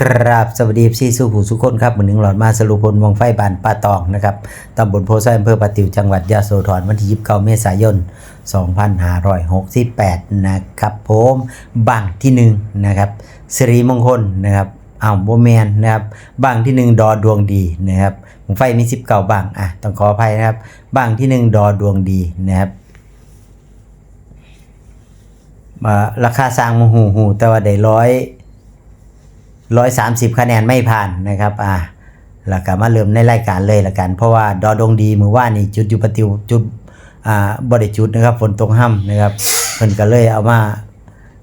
ครับสวัสดีพี่สู้ผู้สุขคนครับเหนหนึ่งหลอดมาสรุปผลวงไฟบานป่าตองนะครับตำบลโพไซอำเภอปะติวจังหวัดยะโสธรวันที่29เมษายน 2568 นะครับผมบังที่หนึ่งนะครับสิริมงคลนะครับอ้าวโบแมนนะครับบังที่หนึ่งดอดวงดีนะครับวงไฟมี 19บังอะต้องขออภัยนะครับบังที่หนึ่งดอดวงดีนะครับราคาสร้างมหูหูแต่ว่าได้ร้อย ร้อยสามสิบคะแนนไม่ผ่านนะครับอ่าแล้วก็มาเริ่มในรายการเลยละกัน เพราะว่าดอดงดีมือว่านี่จุดอยู่ประติวจุดอ่าบริจุดนะครับฝนตกห้ำนะครับเพิ่นก็เลยเอามา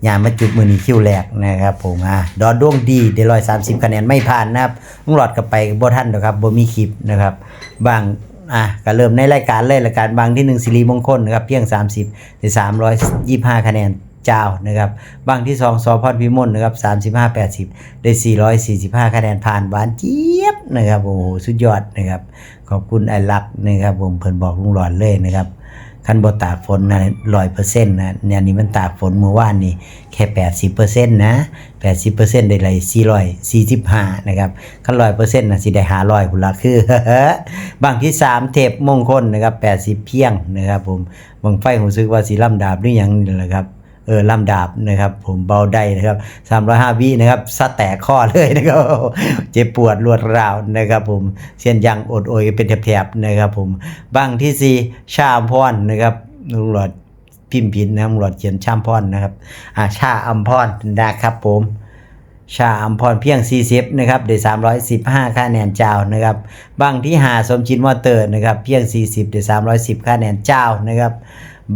ย่ามาจุดมือนี้คิวแรกนะครับผมอ่าดอดงดีได้ร้อยสามสิบคะแนนไม่ผ่านนะครับลุงหลอดกับไปบ่ท่านนะครับบ่มีคลิปนะครับบางอะก็เริ่มในรายการเลยรายการบางที่หนึ่งสิริมงคลนะครับเพียง 30ใน325 คะแนน เจ้านะครับบางที่สองสอพรพิมลนะครับ35 80ได้445คะแนนผ่านหวานเจี๊ยบนะครับโอ้โหสุดยอดนะครับขอบคุณไอ้ลักนะครับผมเพิ่นบอกลุงหลอดเลยนะครับคันบตากฝนนะร้อยเปอร์เซ็นต์นะเนี่ยนี่มันตากฝนเมื่อวานนี่แค่แปดสิบเปอร์เซ็นต์นะแปดสิบเปอร์เซ็นต์ได้เลยสี่ร้อยสี่สิบห้านะครับคันร้อยเปอร์เซ็นต์นะสิได้หาร้อยพุ่นละคือบางที่สามเทพมงคลนะครับแปดสิบเพียงนะครับผมบางไฟผมซึกว่าสีลำดาบหรือยังนี่แหละครับ เออลำดาบนะครับ ผมเบาได้นะครับ305วินะครับสะแตกข้อเลยนะครับเจ็บปวดรวดร้าวนะครับ ผมเส้นยังอดโอยเป็นแถบๆนะครับ ผมบางที่สี่ชาอัมพรนะครับลุงหลอดพิมพ์ผิดนะลุงหลอดเขียนชามพรนะครับอ่าชาอัมพรนะครับผมชาอัมพรเพียง 40 นะครับได้315คะแนนเจ้านะครับบางที่หาสมชินมอเตอร์นะครับ เพียง 40ได้310คะแนนเจ้านะครับ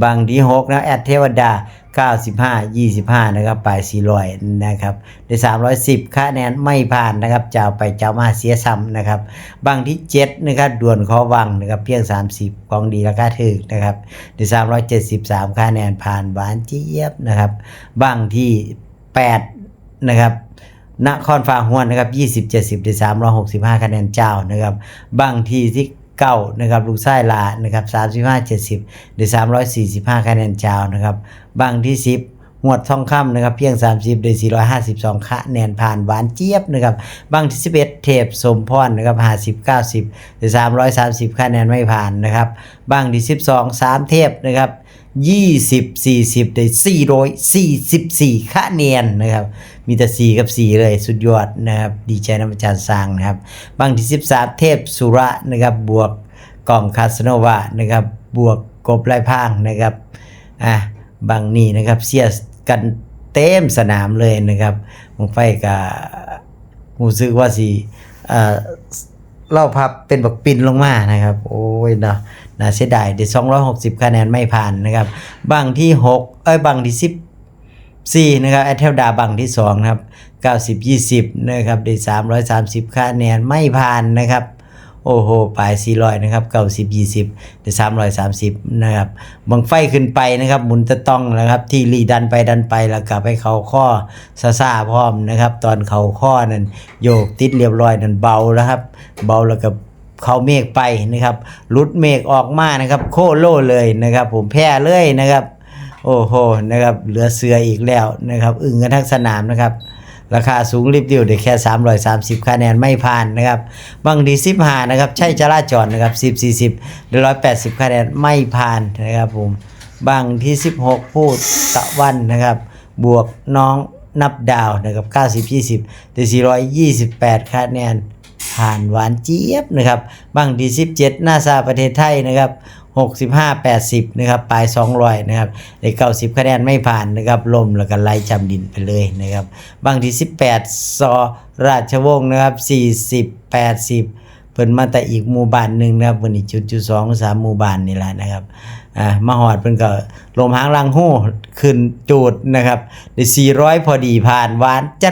บางที่6นะแอดเทวดา 95 25 นะครับปลาย400 นะครับได้310 คะแนนไม่ผ่านนะครับเจ้าไปเจ้ามาเสียซ้ำนะครับบางที่ 7 นะครับด่วนขอวังนะครับเพียง 30 ของดีราคาถึกนะครับได้373 คะแนนผ่านหวานเจี๊ยบนะครับบางที่ 8 นะครับนครฟ้าหวนนะครับ 20 70ได้365 คะแนนเจ้านะครับบางที่ที่ เก้านะครับลูกไส้ลานะครับสามสิบห้าเจ็ดสิบหรือสามร้อยสี่สิบห้าคะแนนจาวนะครับบางที่สิบ หวดทองคำนะครับเพียง 30ได้452 คะแนนผ่านหวานเจี๊ยบนะครับบางที่11 เทพสมพรนะครับ50 90ได้330 คะแนนไม่ผ่านนะครับบางที่12 3 เทพนะครับ20 40ได้444 คะแนนนะครับมีแต่ 4 กับ 4 เลยสุดยอดนะครับดีใจน้ำอาจารย์สร้างนะครับบางที่ 13 เทพสุระนะครับบวกกล่องคาสโนวานะครับบวกกบไล่พางนะครับอะ บางนี่นะครับเสียกันเต็มสนามเลยนะครับมงไฟกับรู้สึกว่าสิเอ่อเล่าพับเป็นบักปินลงมานะครับ โอ้ยเนาะน่าเสียดายได้260คะแนนไม่ผ่านนะครับ บางที่6เอ้ยบางที่10 4นะครับแอตเทลดาบังที่2นะครับ90 20นะครับได้330คะแนนไม่ผ่านนะครับ โอ้โหปลาย400นะครับ90 20ได้330นะครับบังไฟขึ้นไปนะครับ หมุนตะต้องนะครับ ที่รีดันไปดันไปแล้วกลับไปเขาข้อซาซาพร้อมนะครับ ตอนเขาข้อนั้นโยกติดเรียบร้อยนั้นเบาแล้วครับ เบาแล้วก็เขาเมฆไปนะครับลุดเมฆออกมานะครับ โคโล่เลยนะครับ ผมแพ้เลยนะครับ โอ้โหนะครับ เหลือเสืออีกแล้วนะครับ อึ้งกันทั้งสนามนะครับ ราคาสูงริบเดียวได้แค่ 330 คะแนนไม่ผ่านนะครับ บางดี15นะครับ ใช่จราจรนะครับ 10 40ได้180 คะแนนไม่ผ่านนะครับผมบางที่ 16 พูดตะวันนะครับ บวกน้องนับดาวนะครับ 90 20ได้428 คะแนนผ่านหวานเจี๊ยบนะครับ บางดี17 หน้าซาประเทศไทยนะครับ 65 80นะครับปลาย 200นะครับใน90 คะแนนไม่ผ่านนะครับลมแล้วก็ไล่จำดินไปเลยนะครับบางที่ 18 ซอราชวงศ์นะครับ40 80 พิ่นมาแต่อีกหมู่บ้านหนึ่งนะครับวันนี้จุดจุดสองสามหมู่บ้านนี่แหละนะครับอ่ามาหอดเพิ่นก็ลมหางลังหู้ขึ้นจูดนะครับได้400พอดีผ่านหวานเจ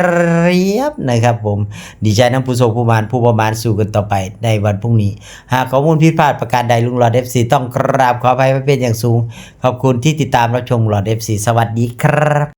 รียบนะครับผมดีใจน้ำผู้โชคผู้มานผู้ประมาณสู่กันต่อไปในวันพรุ่งนี้ หากข้อมูลผิดพลาดประการใดลุงหลอด FC ต้องกราบขออภัยไว้เป็นอย่างสูง ขอบคุณที่ติดตามรับชมหลอด FC สวัสดีครับ